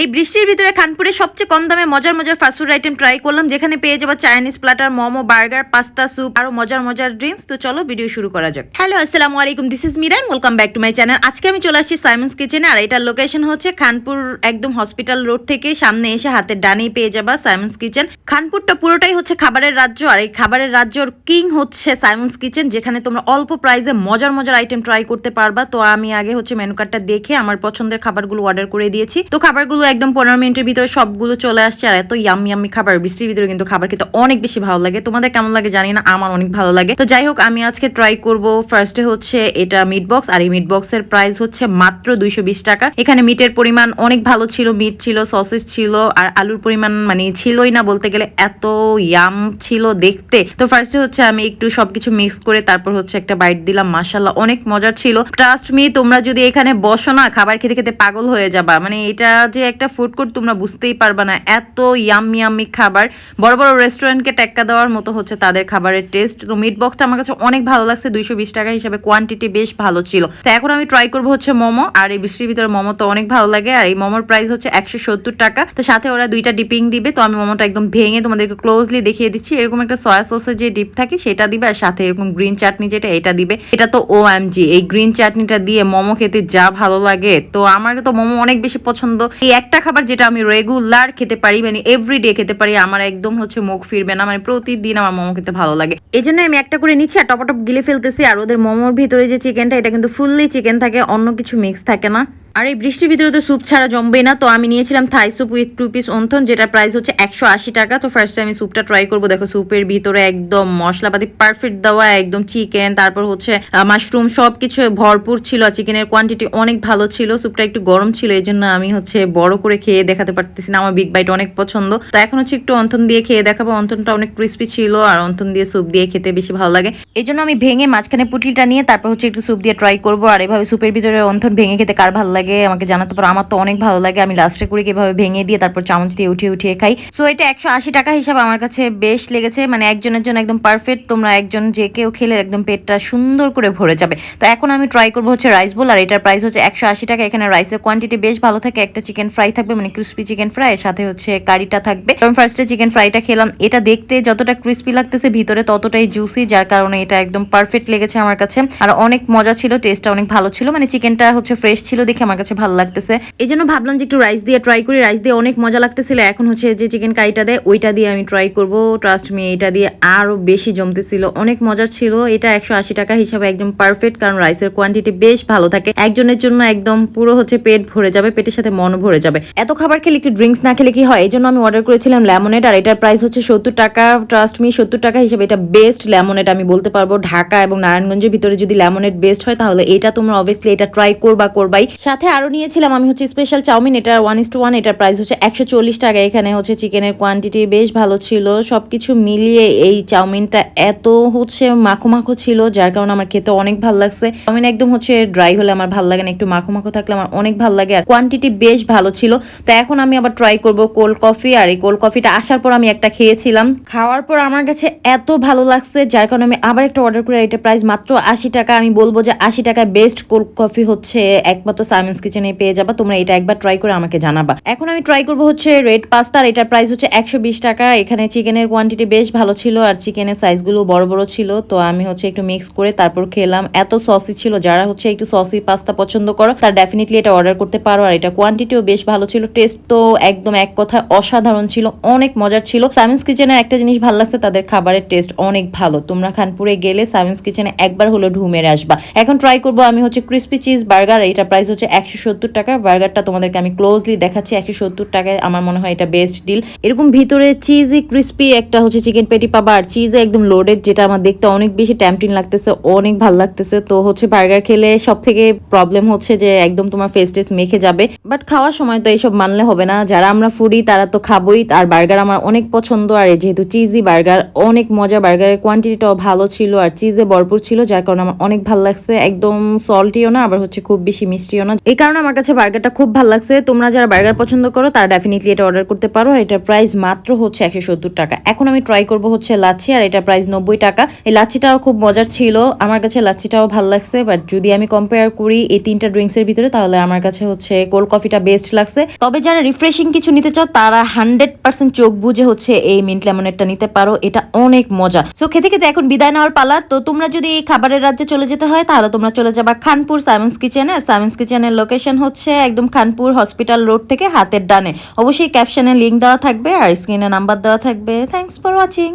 এই বৃষ্টির ভিতরে খানপুরে সবচেয়ে কম দামে মজার মজার ফাস্টফুড আইটেম ট্রাই করলাম, যেখানে পেয়ে যাব Chinese platter momo burger pasta soup আরও মজার মজার ড্রিঙ্কস তো চলো ভিডিও শুরু করা যাক। হ্যালো আসসালামু আলাইকুম this is Miran welcome back to my channel আজকে আমি চলে আসছি সাইমন্স কিচেনে আর এটার লোকেশন হচ্ছে খানপুর একদম হসপিটাল রোড থেকে, সামনে এসে হাতের ডানেই পেয়ে যাবা সাইমন্স কিচেন খানপুরটা পুরোটাই হচ্ছে খাবারের রাজ্য, আর এই খাবারের রাজ্যর কিং হচ্ছে সাইমন্স কিচেন যেখানে তোমরা অল্প প্রাইসে মজার মজার আইটেম ট্রাই করতে পারবা। তো আমি আগে হচ্ছে মেনু কার্ডটা দেখে আমার পছন্দের খাবারগুলো অর্ডার করে দিয়েছি। তো খাবারগুলো একদম পনেরো মিনিটের ভিতরে সবগুলো চলে আসছে আর এত ইয়াম ইয়ামি খাবার। বৃষ্টির ভিতরে কিন্তু খাবার খেতে অনেক বেশি ভালো লাগে। তোমাদের কেমন লাগে জানি না, আমার অনেক ভালো লাগে। তো যাই হোক, আমি আজকে ট্রাই করব। ফার্স্টে হচ্ছে এটা মিট বক্স আর এই মিট বক্সের প্রাইস হচ্ছে মাত্র দুইশো বিশ টাকা। এখানে মিটের পরিমাণ অনেক ভালো ছিল মিট ছিল সসেস ছিল, আর আলুর পরিমাণ মানে ছিলই না বলতে গেলে এত ইয়াম ছিল দেখতে। তো ফার্স্টে হচ্ছে আমি একটু সবকিছু মিক্স করে তারপর হচ্ছে একটা বাইট দিলাম। মাসাল্লাহ অনেক মজার ছিল। ট্রাস্ট মি তোমরা যদি এখানে বসো না, খাবার খেতে খেতে পাগল হয়ে যাবা। মানে এটা যে একটা ফুড কোর্ট তোমরা বুঝতেই পারবে না, এত ইয়াম ইয়ামি খাবার। বড় বড় রেস্টুরেন্টকে টেক্কা দেওয়ার মতো হচ্ছে তাদের খাবারের টেস্ট তো মিট বক্সটা আমার কাছে অনেক ভালো লাগছে, দুইশো বিশ টাকা হিসাবে কোয়ান্টিটি বেশ ভালো ছিল। তো এখন আমি ট্রাই করব হচ্ছে মোমো, আর এই বৃষ্টির ভিতরে মোমো তো অনেক ভালো লাগে, আর এই মোমোর প্রাইস হচ্ছে একশো সত্তর টাকা। তো সাথে ওরা দুইটা ডিপিং দিবে, তো আমি মোমোটা একদম ভেঙে তোমাদেরকে ক্লোজলি দেখিয়ে দিচ্ছি। এরকম একটা সয়া সসের যে ডিপ থাকে, সেটা দিবে, আর সাথে এরকম গ্রিন চাটনি যেটা, এটা দিবে। এটা তো ও এম জি এই গ্রিন চাটনিটা দিয়ে মোমো খেতে যা ভালো লাগে। তো আমার তো মোমো অনেক বেশি পছন্দ। এই একটা খাবার যেটা আমি রেগুলার খেতে পারি মানে এভরিডে খেতে পারি, আমার একদম হচ্ছে মুখ ফিরবে না মানে প্রতিদিন আমার মোমো খেতে ভালো লাগে। এই জন্য আমি একটা করে নিচ্ছি আর টপাটপ গিলে ফেলতেছি, আর ওদের মোমোর ভিতরে যে চিকেনটা এটা কিন্তু ফুললি চিকেন থাকে, অন্য কিছু মিক্স থাকে না। আর এই বৃষ্টির ভিতরে তো স্যুপ ছাড়া জমবে না, তো আমি নিয়েছিলাম Thai soup with two piece wonton যেটা প্রাইস হচ্ছে একশো আশি টাকা। তো ফার্স্টে আমি স্যুপটা ট্রাই করব। দেখো স্যুপের ভিতরে একদম মশলাপাতি পারফেক্ট দেওয়া, একদম চিকেন তারপর হচ্ছে মাশরুম সব কিছু ভরপুর ছিল চিকেনের কোয়ান্টিটি অনেক ভালো ছিল। স্যুপটা একটু গরম ছিল, এই জন্য আমি হচ্ছে বড় করে খেয়ে দেখাতে পারতেছি না। আমার বিগ বাইট অনেক পছন্দ। তো এখন হচ্ছে একটু অন্থন দিয়ে খেয়ে দেখাবো। অন্থনটা অনেক ক্রিস্পি ছিল, আর অন্থন দিয়ে স্যুপ দিয়ে খেতে বেশি ভালো লাগে। এই জন্য আমি ভেঙে মাঝখানে পুটলিটা নিয়ে তারপর হচ্ছে একটু স্যুপ দিয়ে ট্রাই করব। আর এভাবে স্যুপের ভিতরে অন্থন ভেঙে খেতে কার ভালো লাগে? আমাকে জানাতে পারো। আমার তো অনেক ভালো লাগে। আমি লাস্টে করে এভাবে ভেঙে দিয়ে তারপর চামচ দিয়ে উঠিয়ে উঠিয়ে খাই। সো এটা একশো আশি টাকা হিসাবে আমার কাছে বেশ লেগেছে। মানে একজনের জন্য একদম পারফেক্ট তোমরা একজন যে কেউ খেলে একদম পেটটা সুন্দর করে ভরে যাবে। তো এখন আমি ট্রাই করব হচ্ছে রাইস বোল আর এটার প্রাইস হচ্ছে একশো আশি টাকা। এখানে রাইসের কোয়ান্টিটি বেশ ভালো থাকে। একটা চিকেন ফ্রাই থাকবে মানে ক্রিস্পি চিকেন ফ্রাই সাথে হচ্ছে কারিটা থাকবে। আমি ফার্স্টে চিকেন ফ্রাইটা খেলাম। এটা দেখতে যতটা ক্রিস্পি লাগতেছে, ভিতরে ততটাই জুসি যার কারণে এটা একদম পারফেক্ট লেগেছে আমার কাছে। আর অনেক মজা ছিল টেস্টটা অনেক ভালো ছিল। মানে চিকেনটা হচ্ছে ফ্রেশ ছিল দেখে আমার কাছে ভালো লাগতেছে। এই জন্য ভাবলাম যে একটু রাইস দিয়ে ট্রাই করি। রাইস দিয়ে অনেক মজা লাগতেছিল। এখন হচ্ছে যে চিকেন কারিটা দেয়, ওইটা দিয়ে আমি ট্রাই করব। ট্রাস্ট মি এটা দিয়ে আরও বেশি জমতেছিল। অনেক মজার ছিল। এটা একশো আশি টাকা হিসাবে একদম পারফেক্ট কারণ রাইসের কোয়ান্টিটি বেশ ভালো থাকে। একজনের জন্য একদম পুরো হচ্ছে পেট ভরে যাবে, পেটের সাথে মন ভরে যাবে। এত খাবার খেলে একটু ড্রিঙ্কস না খেলে কি হয়? এই জন্য আমি অর্ডার করেছিলাম লেমনেড আর এটার প্রাইস হচ্ছে সত্তর টাকা। ট্রাস্ট মি সত্তর টাকা হিসেবে এটা বেস্ট লেমনেড আমি বলতে পারব। ঢাকা এবং নারায়ণগঞ্জের ভিতরে যদি লেমনেড বেস্ট হয়, তাহলে এটা তোমরা অবভিয়াসলি এটা ট্রাই করবা, করবাই। সাথে আরও নিয়েছিলাম, আমি হচ্ছে স্পেশাল চাউমিন, এটা ওয়ান ইস টু ওয়ান এটার প্রাইস হচ্ছে একশো চল্লিশ টাকা। এখানে হচ্ছে চিকেনের কোয়ান্টিটি বেশ ভালো ছিল। সবকিছু মিলিয়ে এই চাউমিনটা এত হচ্ছে মাখো মাখো ছিল, যার কারণে আমার খেতে অনেক ভালো লাগছে। চাউমিন একদম হচ্ছে ড্রাই হলে আমার ভালো লাগে না, একটু মাখো মাখো থাকলে আমার অনেক ভালো লাগে, আর কোয়ান্টিটি বেশ ভালো ছিল। তো এখন আমি আবার ট্রাই করব কোল্ড কফি আর এই কোল্ড কফিটা আসার পর আমি একটা খেয়েছিলাম। খাওয়ার পর আমার কাছে এত ভালো লাগছে, যার কারণে আমি আবার একটা অর্ডার করে এটা প্রাইস মাত্র আশি টাকা। আমি বলব যে আশি টাকায় বেস্ট কোল্ড কফি হচ্ছে একমাত্র সাইমন্স কিচেনে পেয়ে যাবা, তোমরা এটা একবার ট্রাই করে আমাকে জানাবা। এখন আমি ট্রাই করব হচ্ছে রেড পাস্তা আর এটার প্রাইস হচ্ছে একশো বিশ টাকা। এখানে চিকেনের কোয়ান্টিটি বেশ ভালো ছিল, আর চিকেনের সাইজগুলো বড় বড় ছিল। তো আমি হচ্ছে একটু মিক্স করে তারপর খেলাম। এত সসি ছিল, যারা হচ্ছে একটু সসি পাস্তা পছন্দ করো, তার ডেফিনেটলি এটা অর্ডার করতে পারো। আর এটা কোয়ান্টিটিও বেশ ভালো ছিল টেস্ট তো একদম এক কথায় অসাধারণ ছিল, অনেক মজার ছিল। সাইমন্স কিচেনের একটা জিনিস ভালো লাগছে, তাদের খাবারের টেস্ট অনেক ভালো। তোমরা খানপুরে গেলে সাইমন্স কিচেনে একবার হলো ঢু মেরে আসবা। এখন ট্রাই করব আমি হচ্ছে ক্রিস্পি চিজ বার্গার এটা প্রাইস হচ্ছে একশো সত্তর টাকা, বার্গারটা তোমাদেরকে আমি ক্লোজলি দেখাচ্ছি, একশো সত্তর টাকায় আমার মনে হয় এটা বেস্ট ডিল এরকম ভিতরে চিজি ক্রিস্পি একটা হচ্ছে চিকেন পেটি পাবা, আর চিজে একদম লোডেড যেটা আমার দেখতে অনেক বেশি ট্যাম্পটিন লাগতেছে, অনেক ভালো লাগতেছে। তো হচ্ছে বার্গার খেলে সব থেকে প্রবলেম হচ্ছে যে একদম তোমার ফেস টেস মেখে যাবে। বাট খাওয়ার সময় তো এইসব মানলে হবে না। যারা আমরা ফুডি তারা তো খাবোই, আর বার্গার আমার অনেক পছন্দ, আর যেহেতু চিজি বার্গার, অনেক মজা, বার্গারের কোয়ান্টিটিটাও ভালো ছিল, আর চিজে ভরপুর ছিল, যার কারণে আমার অনেক ভালো লাগছে। একদম সল্টিও না, আবার হচ্ছে খুব বেশি মিষ্টিও না। এই কারণে আমার কাছে বার্গারটা খুব ভালো লাগছে। তোমরা যারা বার্গার পছন্দ করো, তারা ডেফিনেটলি এটা অর্ডার করতে পারো। এটার প্রাইস মাত্র হচ্ছে একশো সত্তর টাকা। এখন আমি ট্রাই করব হচ্ছে লাচ্ছি, আর এটা প্রাইস নব্বই টাকা। এই লাচ্ছিটাও খুব মজার ছিল। আমার কাছে লাচ্ছিটাও ভালো লাগছে বাট যদি আমি কম্পেয়ার করি এই তিনটা ড্রিঙ্কসের ভিতরে, তাহলে আমার কাছে হচ্ছে কোল্ড কফিটা বেস্ট লাগছে। তবে যারা রিফ্রেশিং কিছু নিতে চাও, তারা হান্ড্রেড পার্সেন্ট চোখ বুঝে হচ্ছে এই মিন্ট লেমনেরটা নিতে পারো। এটা অনেক মজা। সো খেতে খেতে এখন বিদায় নেওয়ার পালা। তো তোমরা যদি খাবারের রাজ্যে চলে যেতে হয়, তাহলে তোমরা চলে যাবা খানপুর সাইমন্স কিচেনে সাইমন্স কিচেনের লোকেশন হচ্ছে একদম খানপুর হসপিটাল রোড থেকে হাতের ডানে। অবশ্যই ক্যাপশনে লিঙ্ক দেওয়া থাকবে আর স্ক্রিনে নাম্বার দেওয়া থাকবে। Thanks for watching